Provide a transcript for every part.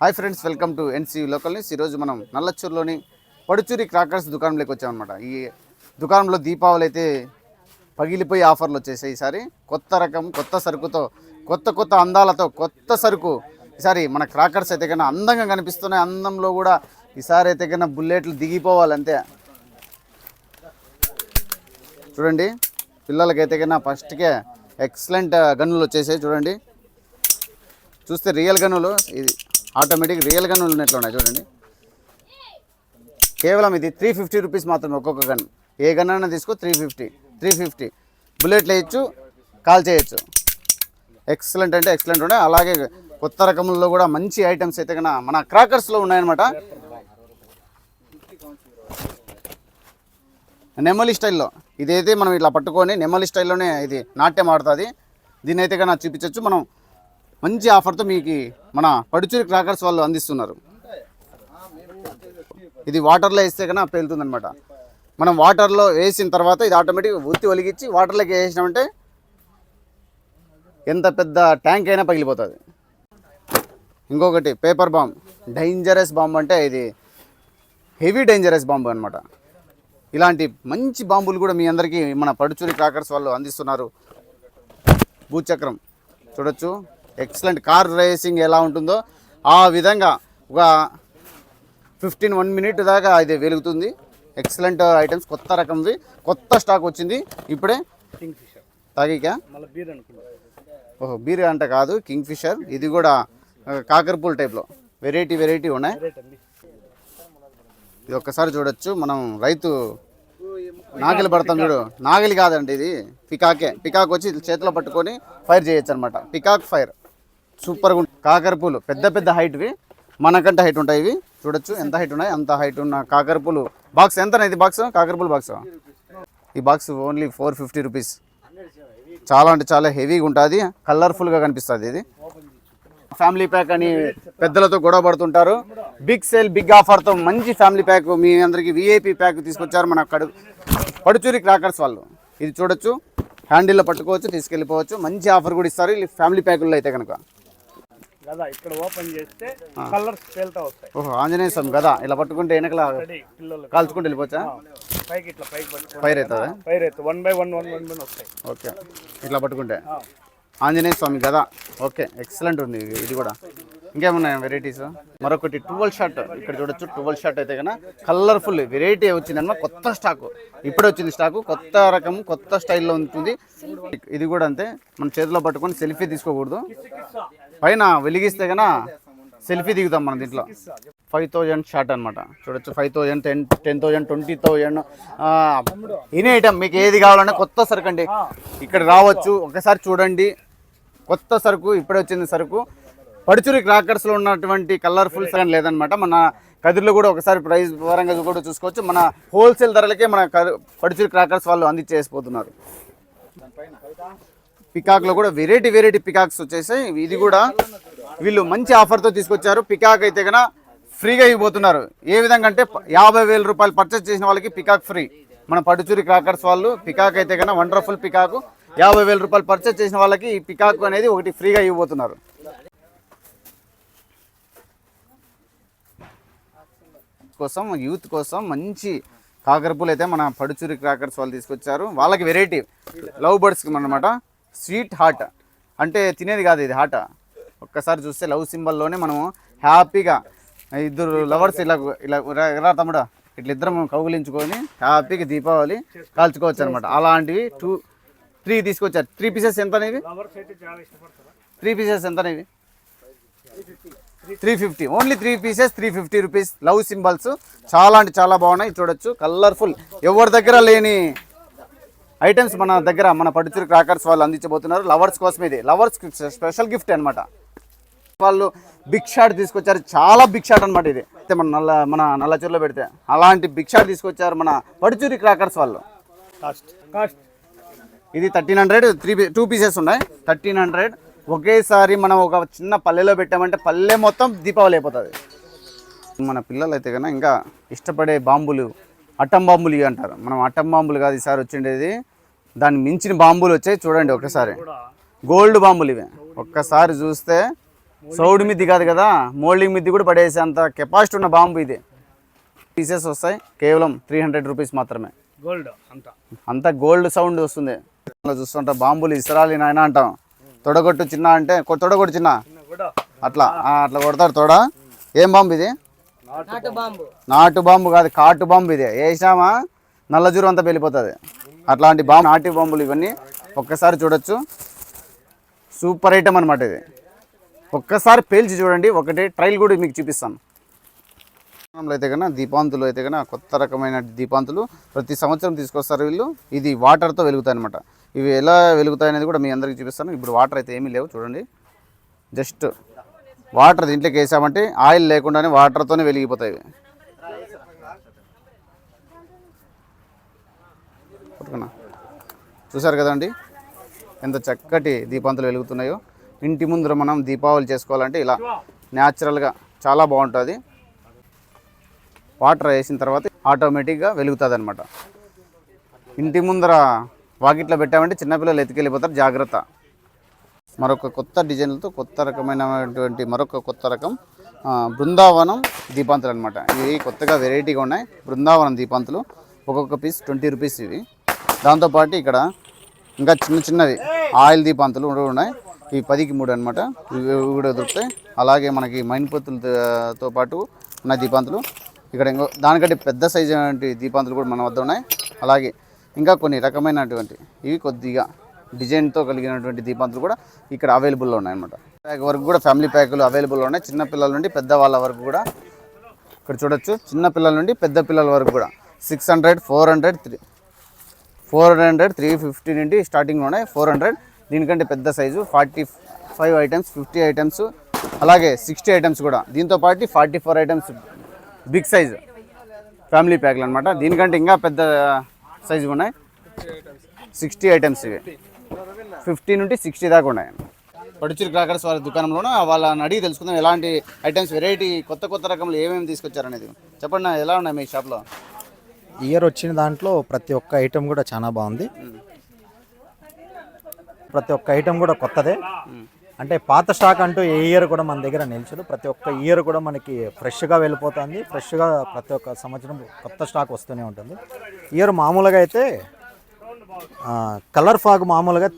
Hi friends welcome to N C local news. ఈరోజు మనం నల్లచూరులోని Paduchuri crackers దుకాణంలోకి వచ్చామన్నమాట. ఈ దుకాణంలో దీపావళి అయితే పగిలిపోయి ఆఫర్లు వచ్చేసాయి ఈసారి. కొత్త రకం కొత్త సరుకుతో కొత్త కొత్త అందాలతో కొత్త సరుకు. ఈసారి మన క్రాకర్స్ అయితే కన్నా అందంగా కనిపిస్తున్నాయి. అందంలో కూడా ఈసారి అయితే కన్నా బుల్లెట్లు దిగిపోవాలంతే చూడండి పిల్లలకైతే కన్నా ఫస్ట్కే ఎక్సలెంట్ గన్నులు వచ్చేసాయి చూడండి. చూస్తే రియల్ గన్నులు ఇది ఆటోమేటిక్ రియల్ గన్నులు ఉన్నట్లు ఉన్నాయి చూడండి. కేవలం ఇది త్రీ ఫిఫ్టీ రూపీస్ మాత్రమే ఒక్కొక్క గన్ ఏ గన్ అయినా తీసుకో త్రీ ఫిఫ్టీ త్రీ ఫిఫ్టీ బుల్లెట్లు వేయచ్చు కాల్ చేయొచ్చు. ఎక్సలెంట్ అంటే ఎక్సలెంట్ ఉన్నాయి. అలాగే కొత్త రకముల్లో కూడా మంచి ఐటమ్స్ అయితే కన్నా మన క్రాకర్స్లో ఉన్నాయన్నమాట. నెమలి స్టైల్లో ఇదైతే మనం ఇట్లా పట్టుకొని నెమలి స్టైల్లోనే ఇది నాట్యం ఆడుతుంది. దీని అయితే కన్నా చూపించవచ్చు మనం మంచి ఆఫర్తో మీకు మన పడుచూరి క్రాకర్స్ వాళ్ళు అందిస్తున్నారు. ఇది వాటర్లో వేస్తే కన్నా పేలుతుంది అనమాట మనం వాటర్లో వేసిన తర్వాత ఇది ఆటోమేటిక్ ఉత్తి ఒలిగించి వాటర్లోకి వేసినామంటే ఎంత పెద్ద ట్యాంక్ అయినా పగిలిపోతుంది. ఇంకొకటి పేపర్ బాంబ్. డేంజరస్ బాంబ్ అంటే ఇది హెవీ డేంజరస్ బాంబు అనమాట ఇలాంటి మంచి బాంబులు కూడా మీ అందరికీ మన పడుచూరి క్రాకర్స్ వాళ్ళు అందిస్తున్నారు. భూచక్రం. చూడొచ్చు. ఎక్సలెంట్ కార్ రేసింగ్ ఎలా ఉంటుందో ఆ విధంగా ఒక ఫిఫ్టీన్ వన్ మినిట్ దాకా ఇది వెలుగుతుంది. ఎక్సలెంట్ ఐటమ్స్ కొత్త రకంవి కొత్త స్టాక్ వచ్చింది. ఇప్పుడే కింగ్ ఫిషర్ తాగికా ఓహో బీర్ అంటే కాదు కింగ్ ఫిషర్ ఇది కూడా కాకరపూల్ టైప్లో వెరైటీ వెరైటీ ఉన్నాయి. ఇది ఒక్కసారి చూడొచ్చు. మనం రైతు నాగలి పడతాం చూడు. నాగలి కాదండి ఇది. పికాకే. పికాక్ వచ్చి చేతిలో పట్టుకొని ఫైర్ చేయొచ్చు అనమాట పికాక్ ఫైర్ సూపర్గా ఉంటుంది కాకరపూలు పెద్ద పెద్ద హైట్వి మనకంటే హైట్ ఉంటాయి ఇవి. చూడొచ్చు ఎంత హైట్ ఉన్నాయి అంత హైట్ ఉన్న కాకరపూలు. బాక్స్ ఎంత ఇది బాక్స్ కాకరపూలు బాక్స్ ఈ box only four fifty rupees చాలా అంటే చాలా హెవీగా ఉంటుంది. కలర్ఫుల్గా కనిపిస్తుంది ఇది. ఫ్యామిలీ ప్యాక్ అని పెద్దలతో గొడవ పడుతుంటారు. బిగ్ సేల్ బిగ్ ఆఫర్తో మంచి ఫ్యామిలీ ప్యాక్ మీ అందరికీ విఐపి ప్యాక్ తీసుకొచ్చారు మన కడు పడుచూరి క్రాకర్స్ వాళ్ళు. ఇది చూడొచ్చు. హ్యాండిల్లో పట్టుకోవచ్చు తీసుకెళ్ళిపోవచ్చు. మంచి ఆఫర్ కూడా ఇస్తారు. ఫ్యామిలీ ప్యాకుల్లో అయితే కనుక. కదా ఇక్కడ ఓపెన్ చేస్తే కలర్స్ తేలుతా వస్తాయి. ఓహో ఆంజనేయ స్వామి కదా ఇలా పట్టుకుంటే వెనకల పిల్లలు. కాల్చుకుంటూ వెళ్ళిపోవచ్చా? పైకి ఇట్లా పైకి పట్టుకో ఫైర్ అవుతుందా పైర్ అయితే one by one one one one వస్తాయి. ఓకే ఇట్లా పట్టుకుంటే. ఆంజనేయ స్వామి కదా ఓకే ఎక్సలెంట్ ఉంది ఇది కూడా. ఇంకేమున్నాయి వెరైటీస్? మరొకటి టువల్ షర్ట్ ఇక్కడ చూడొచ్చు టువల్ షర్ట్ అయితే కన్నా కలర్ఫుల్ వెరైటీ వచ్చిందన్నమాట కొత్త స్టాక్. ఇప్పుడే వచ్చింది స్టాక్ కొత్త రకం కొత్త స్టైల్లో ఉంటుంది. ఇది కూడా అంతే మన చేతిలో పట్టుకొని సెల్ఫీ తీసుకోకూడదు. పైన వెలిగిస్తే కన్నా సెల్ఫీ దిగుతాం మనం దీంట్లో. ఫైవ్ థౌజండ్ షార్ట్ అనమాట చూడొచ్చు five thousand ten ten thousand twenty thousand any item మీకు ఏది కావాలన్నా కొత్త సరుకు అండి. ఇక్కడ రావచ్చు. ఒకసారి చూడండి. కొత్త సరుకు ఇప్పుడే వచ్చింది సరుకు. పడుచురి క్రాకర్స్లో ఉన్నటువంటి కలర్ఫుల్ సగం లేదనమాట మన కదిరిలో కూడా ఒకసారి ప్రైస్ పరంగా కూడా చూసుకోవచ్చు. మన హోల్సేల్ ధరలకే మన కది- పడుచురి క్రాకర్స్ వాళ్ళు అందించేసిపోతున్నారు. పికాక్లో కూడా వెరైటీ వెరైటీ పికాక్స్ వచ్చేసాయి. ఇది కూడా వీళ్ళు మంచి ఆఫర్తో తీసుకొచ్చారు. పికాక్ అయితే కనుక ఫ్రీగా ఇవ్వబోతున్నారు. ఏ విధంగా అంటే యాభై వేల రూపాయలు పర్చేస్ చేసిన వాళ్ళకి పికాక్ ఫ్రీ. మన పడుచూరి క్రాకర్స్ వాళ్ళు పికాక్ అయితే కన్నా వండర్ఫుల్ పికాక్. యాభై వేల రూపాయలు పర్చేస్ చేసిన వాళ్ళకి ఈ పికాక్ అనేది ఒకటి ఫ్రీగా ఇవ్వబోతున్నారు. కోసం యూత్ కోసం మంచి కాకరపూలు అయితే మన పడుచూరి క్రాకర్స్ వాళ్ళు తీసుకొచ్చారు. వాళ్ళకి వెరైటీ లవ్ బర్డ్స్కి అనమాట స్వీట్ హార్ట్ అంటే తినేది కాదు ఇది హార్ట్. ఒక్కసారి చూస్తే లవ్ సింబల్లోనే మనము హ్యాపీగా ఇద్దరు లవర్స్ ఇలా ఇలా రా- తమ్ముడా ఇట్లా ఇద్దరం కౌగులించుకొని హ్యాపీగా దీపావళి కాల్చుకోవచ్చు అనమాట అలాంటివి టూ త్రీ తీసుకొచ్చారు. త్రీ పీసెస్ ఎంత అనేవి? త్రీ పీసెస్ ఎంత అనేవి? Three fifty. Only three pieces three fifty rupees. Love symbols చాలా అంటే చాలా బాగున్నాయి. చూడొచ్చు. కలర్ఫుల్. ఎవరి దగ్గర లేని ఐటమ్స్ మన దగ్గర మన పడుచూరు క్రాకర్స్ వాళ్ళు అందించబోతున్నారు. లవర్స్ కోసం ఇది. లవర్స్ స్పెషల్ గిఫ్ట్ అన్నమాట. వాళ్ళు బిగ్ షాట్ తీసుకొచ్చారు. చాలా బిగ్ షాట్ అనమాట ఇది. అయితే మన నల్ల మన నల్లచూరులో పెడితే అలాంటి బిగ్ షాట్ తీసుకొచ్చారు మన పడుచూరి క్రాకర్స్ వాళ్ళు. కాస్ట్. కాస్ట్. ఇది thirteen hundred three two pieces ఉన్నాయి. థర్టీన్ హండ్రెడ్ ఒకేసారి మనం ఒక చిన్న పల్లెలో పెట్టామంటే పల్లె మొత్తం దీపావళి అయిపోతుంది. మన పిల్లలు అయితే కన్నా ఇంకా ఇష్టపడే బాంబులు అట్టం బాంబులు ఇవి అంటారు మనం అట్టం బాంబులు కాదు ఈసారి వచ్చిండేది దాన్ని మించిన బాంబులు వచ్చాయి చూడండి ఒకసారి. కూడా గోల్డ్ బాంబులు ఇవి. ఒక్కసారి చూస్తే సౌడ్ మిద్ది కాదు కదా మోల్డింగ్ మిద్ది కూడా పడేసే అంత కెపాసిటీ ఉన్న బాంబు ఇది. పీసెస్ వస్తాయి కేవలం త్రీ హండ్రెడ్ రూపీస్ మాత్రమే. గోల్డ్ అంతా. అంత గోల్డ్ సౌండ్ వస్తుంది. చూస్తుంటా బాంబులు ఇసరాలి నాయన అంటాం. తొడగొట్టు చిన్న అంటే కొ- తొడగొట్టు చిన్న. అట్లా అట్లా కొడతాడు తోడ. ఏం బాంబు ఇది? నాటు బాంబు. నాటు బాంబు కాదు కాటు బాంబు ఇది. వేసామా నల్లజూరు అంతా వెళ్ళిపోతుంది అట్లాంటి బాంబు నాటు బాంబులు ఇవన్నీ ఒక్కసారి చూడొచ్చు. సూపర్ ఐటమ్ అనమాట ఇది. ఒక్కసారి పేల్చి చూడండి ఒకటి ట్రైల్ కూడా మీకు చూపిస్తాను. అయితే కన్నా దీపాంతులు అయితే కన్నా కొత్త రకమైన దీపాంతులు ప్రతి సంవత్సరం తీసుకొస్తారు వీళ్ళు. ఇది వాటర్తో వెలుగుతాయి అనమాట ఇవి ఎలా వెలుగుతాయి అనేది కూడా మీ అందరికీ చూపిస్తాను. ఇప్పుడు వాటర్ అయితే ఏమీ లేవు చూడండి. జస్ట్ వాటర్ దీంట్లోకి వేసామంటే ఆయిల్ లేకుండానే వాటర్తోనే వెలిగిపోతాయి. చూసారు కదండి? ఎంత చక్కటి దీపాంతులు వెలుగుతున్నాయో. ఇంటి ముందర మనం దీపావళి చేసుకోవాలంటే ఇలా న్యాచురల్గా చాలా బాగుంటుంది. వాటర్ వేసిన తర్వాత ఆటోమేటిక్గా వెలుగుతుంది అనమాట ఇంటి ముందర వాకిట్లో పెట్టామంటే చిన్నపిల్లలు ఎత్తుకెళ్ళిపోతారు జాగ్రత్త. మరొక కొత్త డిజైన్లతో కొత్త రకమైనటువంటి మరొక కొత్త రకం బృందావనం దీపాంతులు అనమాట ఇవి కొత్తగా వెరైటీగా ఉన్నాయి. బృందావనం దీపాంతులు. ఒక్కొక్క పీస్ ట్వంటీ రూపీస్ ఇవి. దాంతోపాటు ఇక్కడ ఇంకా చిన్న చిన్నవి ఆయిల్ దీపాంతులు కూడా ఉన్నాయి. ఇవి పదికి మూడు అనమాట ఇవి కూడా దొరుకుతాయి. అలాగే మనకి మైన్పత్తులతో పాటు ఉన్న దీపాంతులు. ఇక్కడ ఇంకో దానికంటే పెద్ద సైజు అయినటువంటి దీపాంతులు కూడా మన వద్ద ఉన్నాయి. అలాగే ఇంకా కొన్ని రకమైనటువంటి ఇవి కొద్దిగా డిజైన్తో కలిగినటువంటి దీపంతులు కూడా ఇక్కడ అవైలబుల్లో ఉన్నాయన్నమాట. ప్యాక్ వరకు కూడా ఫ్యామిలీ ప్యాకులు అవైలబుల్లో ఉన్నాయి. చిన్న పిల్లల నుండి పెద్ద వాళ్ళ వరకు కూడా ఇక్కడ చూడొచ్చు. చిన్న పిల్లల నుండి పెద్ద పిల్లల వరకు కూడా. Six hundred four hundred three four hundred three fifty నుండి స్టార్టింగ్ ఉన్నాయి ఫోర్ హండ్రెడ్ దీనికంటే పెద్ద size forty five items fifty items అలాగే సిక్స్టీ ఐటమ్స్ కూడా. దీంతో పాటు forty four items big size family ప్యాక్లు అనమాట దీనికంటే ఇంకా పెద్ద సైజు ఉన్నాయి. సిక్స్టీ ఐటమ్స్ ఇవి. ఫిఫ్టీ నుండి సిక్స్టీ దాకా ఉన్నాయి పడుచురి క్రాకర్స్ వారి దుకాణంలోనూ వాళ్ళని అడిగి తెలుసుకుందాం ఎలాంటి ఐటమ్స్ వెరైటీ కొత్త కొత్త రకంలో ఏమేమి తీసుకొచ్చారనేది. చెప్పండి నా, ఎలా ఉన్నాయి మీ షాప్లో? ఇయర్ వచ్చిన దాంట్లో ప్రతి ఒక్క ఐటెం కూడా చాలా బాగుంది. ప్రతి ఒక్క ఐటెం కూడా కొత్తదే. అంటే పాత స్టాక్ అంటూ ఏ ఇయర్ కూడా మన దగ్గర నిలిచదు. ప్రతి ఒక్క ఇయర్ కూడా మనకి ఫ్రెష్గా వెళ్ళిపోతుంది. ఫ్రెష్గా ప్రతి ఒక్క సంవత్సరం కొత్త స్టాక్ వస్తూనే ఉంటుంది. ఇయర్ మామూలుగా అయితే కలర్ ఫాగ్ మామూలుగా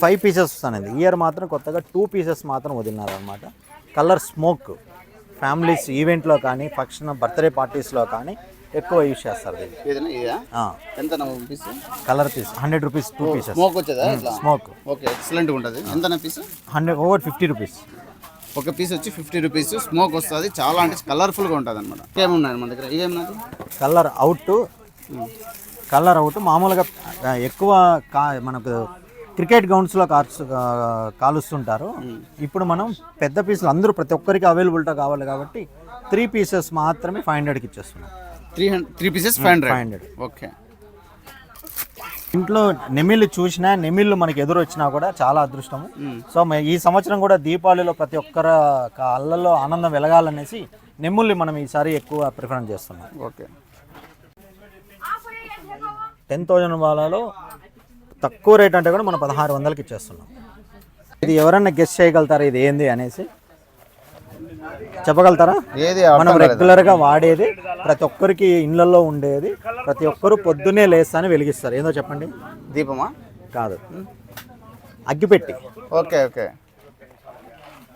ఫైవ్ పీసెస్ వస్తానండి. ఇయర్ మాత్రం కొత్తగా టూ పీసెస్ మాత్రం వదిలినారు అనమాట కలర్ స్మోక్ ఫ్యామిలీస్ ఈవెంట్లో కానీ ఫంక్షన్ బర్త్డే పార్టీస్లో కానీ ఎక్కువ యూజ్ చేస్తారు ఎంత colour piece hundred rupees two pieces smoke వచ్చేదా స్మోక్ ఓకే ఎక్సలెంట్ ఉంటుంది. ఎంత piece hundred over fifty rupees ఒక పీస్ వచ్చి ఫిఫ్టీ రూపీస్ స్మోక్ వస్తుంది. చాలా అంటే కలర్ఫుల్గా ఉంటుంది అనమాట ఏమున్నాయి మన దగ్గర? ఇదేమన్నది కలర్ అవుట్ కలర్ అవుట్ మామూలుగా ఎక్కువ కా మనకు క్రికెట్ గ్రౌండ్స్లో కార్స్ కాలుస్తుంటారు. ఇప్పుడు మనం పెద్ద పీసులు అందరూ ప్రతి ఒక్కరికి అవైలబిలిటీ కావాలి కాబట్టి త్రీ పీసెస్ మాత్రమే ఫైవ్ హండ్రెడ్కి ఇచ్చేస్తున్నాం. Three hundred three pieces five hundred? Five hundred. Okay. ఇంట్లో నెమిళ్ళు చూసినా నెమిళ్ళు మనకి ఎదురు వచ్చినా కూడా చాలా అదృష్టము. సో మ- ఈ సంవత్సరం కూడా దీపావళిలో ప్రతి ఒక్కరు అల్లలో ఆనందం వెలగాలనేసి నెమ్ముల్ని మనం ఈసారి ఎక్కువ ప్రిఫరెన్స్ చేస్తున్నాం. ఓకే. టెన్ థౌజండ్ వాళ్ళలో తక్కువ రేట్ అంటే కూడా మనం పదహారు వందలకి ఇచ్చేస్తున్నాం. ఇది ఎవరన్నా గెస్ట్ చేయగలుగుతారా? ఇది ఏంది అనేసి. చెప్పగలుగుతారా? ఏది మనం రెగ్యులర్గా వాడేది ప్రతి ఒక్కరికి ఇళ్ళల్లో ఉండేది ప్రతి ఒక్కరు పొద్దున్నే లేస్తానే వెలిగిస్తారు. ఏందో చెప్పండి. దీపమా? కాదు. అగ్గిపెట్టి. Okay okay.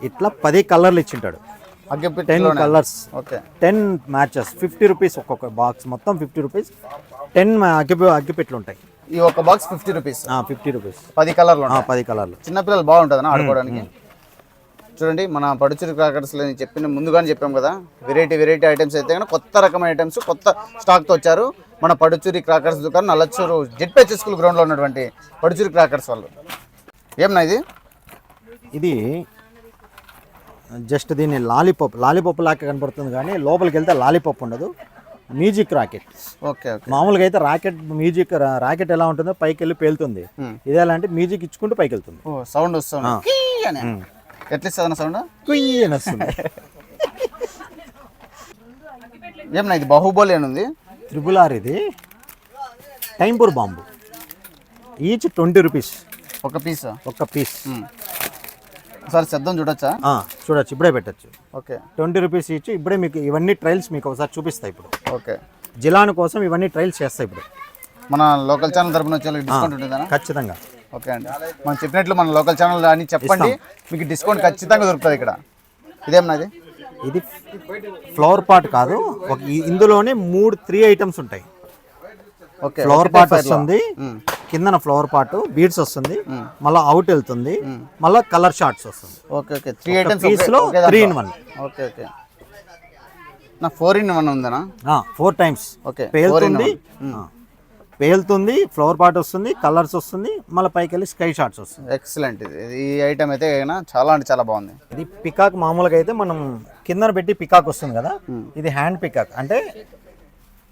ఇట్లా పది కలర్లు ఇచ్చింటాడు. Ten colours okay. Ten matches fifty rupees ఒక్కొక్క బాక్స్ మొత్తం ఫిఫ్టీ రూపీస్ టెన్ అగ్గి అగ్గిపెట్లు ఉంటాయి ఈ ఒక box fifty rupees fifty rupees పది కలర్లు పది కలర్లు చిన్నపిల్లలు బాగుంటుందా ఆడుకోవడానికి? చూడండి మన పడుచురి క్రాకర్స్లో నేను చెప్పిన ముందుగానే చెప్పాం కదా వెరైటీ వెరైటీ ఐటమ్స్ అయితే కనుక కొత్త రకమైన ఐటమ్స్ కొత్త స్టాక్తో వచ్చారు. మన పడుచూరి క్రాకర్స్ దుకాణం నల్లచ్చూరు జెడ్పేచ్ స్కూల్ గ్రౌండ్లో ఉన్నటువంటి పడుచూరి క్రాకర్స్ వాళ్ళు. ఏమన్నా ఇది? ఇది జస్ట్ దీన్ని లాలీపాప్ లాలీపాప్ లాగా కనపడుతుంది కానీ లోపలికి వెళ్తే లాలీపాప్ ఉండదు. Music rocket. ఓకే మామూలుగా అయితే రాకెట్ మ్యూజిక్ రాకెట్ ఎలా ఉంటుందో పైకి వెళ్ళి పేలుతుంది ఇది ఎలా అంటే మ్యూజిక్ ఇచ్చుకుంటూ పైకి వెళ్తుంది ఓ సౌండ్ వస్తుంది. ఎట్లా ఇస్తుంది సౌండ్? వస్తుంది. ఏమన్నా ఇది బాహుబలి అని ఉంది? త్రిబుల్ ఆర్ ఇది? టైంపూర్ బాంబు. Each twenty rupees. ఒక పీస్. ఒక్క పీస్. ఒకసారి శబ్దం చూడొచ్చా? చూడొచ్చు. ఇప్పుడే పెట్టచ్చు. ఓకే. ట్వంటీ రూపీస్ ఇచ్చి ఇప్పుడే మీకు ఇవన్నీ ట్రయల్స్ మీకు ఒకసారి చూపిస్తాయి ఇప్పుడు. ఓకే. జిలాన్ కోసం ఇవన్నీ ట్రయల్స్ చేస్తాయి ఇప్పుడు. మన లోకల్ ఛానల్ తరపున వచ్చే డిస్కౌంట్ ఉంటుందా ఖచ్చితంగా. ఓకే అండి. మనం చెప్పినట్లు మన లోకల్ ఛానల్ అని చెప్పండి. మీకు డిస్కౌంట్ ఖచ్చితంగా దొరుకుతుంది ఇక్కడ. ఇదేమన్నది ఇది ఫ్లవర్ పాట్ కాదు. ఒక ఇందులోనే మూడు త్రీ ఐటమ్స్ ఉంటాయి. ఫ్లవర్ పాట్ వస్తుంది. కిందన ఫ్లవర్ పాట్ బీడ్స్ వస్తుంది. మళ్ళీ అవుట్ వెళ్తుంది. మళ్ళీ కలర్ షార్ట్స్ వస్తుంది. Okay okay three items piece లో three in one. Okay okay నా ఫోర్ ఇన్ వన్ ఉందనా? ఫోర్ టైమ్స్ ఓకే పేలుతుంది. ఆ. పేలుతుంది ఫ్లవర్ పాట్ వస్తుంది కలర్స్ వస్తుంది మళ్ళీ పైకి వెళ్ళి స్కై షార్ట్స్ వస్తుంది. ఎక్సలెంట్ ఇది ఈ ఐటమ్ అయితే చాలా అంటే చాలా బాగుంది. ఇది పికాక్ మామూలుగా అయితే మనం కిందన పెట్టి పికాక్ వస్తుంది కదా? ఇది హ్యాండ్ పికాక్ అంటే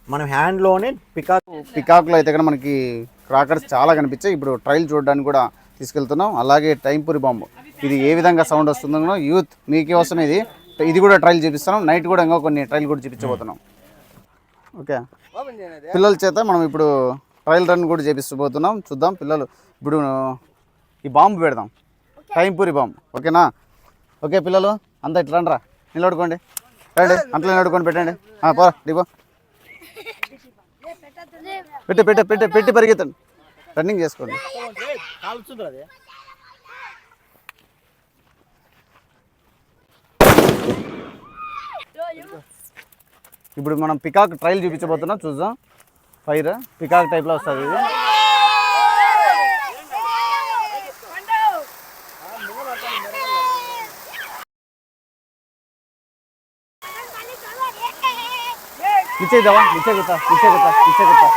మనం హ్యాండ్లోనే పికాక్ పికాక్లో అయితే కూడా మనకి క్రాకర్స్ చాలా కనిపించాయి. ఇప్పుడు ట్రైల్ చూడడానికి కూడా తీసుకెళ్తున్నాం. అలాగే టైంపూరి బాంబు. ఇది ఏ విధంగా సౌండ్ వస్తుందో యూత్ మీకోసం ఇది ఇది కూడా ట్రైల్ చూపిస్తున్నాం. నైట్ కూడా ఇంకా కొన్ని ట్రైల్ కూడా చూపించబోతున్నాం. ఓకే పిల్లల చేత మనం ఇప్పుడు ట్రయల్ రన్ కూడా చేపిస్తూ చూద్దాం పిల్లలు. ఇప్పుడు ఈ బాంబు పెడదాం. టైంపూరి బాంబు. ఓకేనా ఓకే పిల్లలు అంతా ఇట్లా రండిరా. నిలబడుకోండి. రండి. అంతలో నిలబడుకొని పెట్టండి. ఆ, పోరా దిగో. పెట్టి పెట్టి పెట్టి పెట్టి పరిగెత్తండి రన్నింగ్ చేసుకోండి. ఇప్పుడు మనం పికాక్ ట్రైల్ చూపించబోతున్నాం చూద్దాం. ఫైర్ పికాక్ టైప్లో వస్తుంది ఇది. నిచ్చే దేవా నిచ్చే గుతా నిచ్చే గుతా నిచ్చే గుతా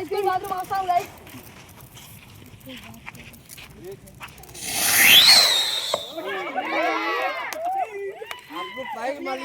బాత్రూమ్ బాత్రూమ్ వస్తాం गुता పైకి మళ్ళీ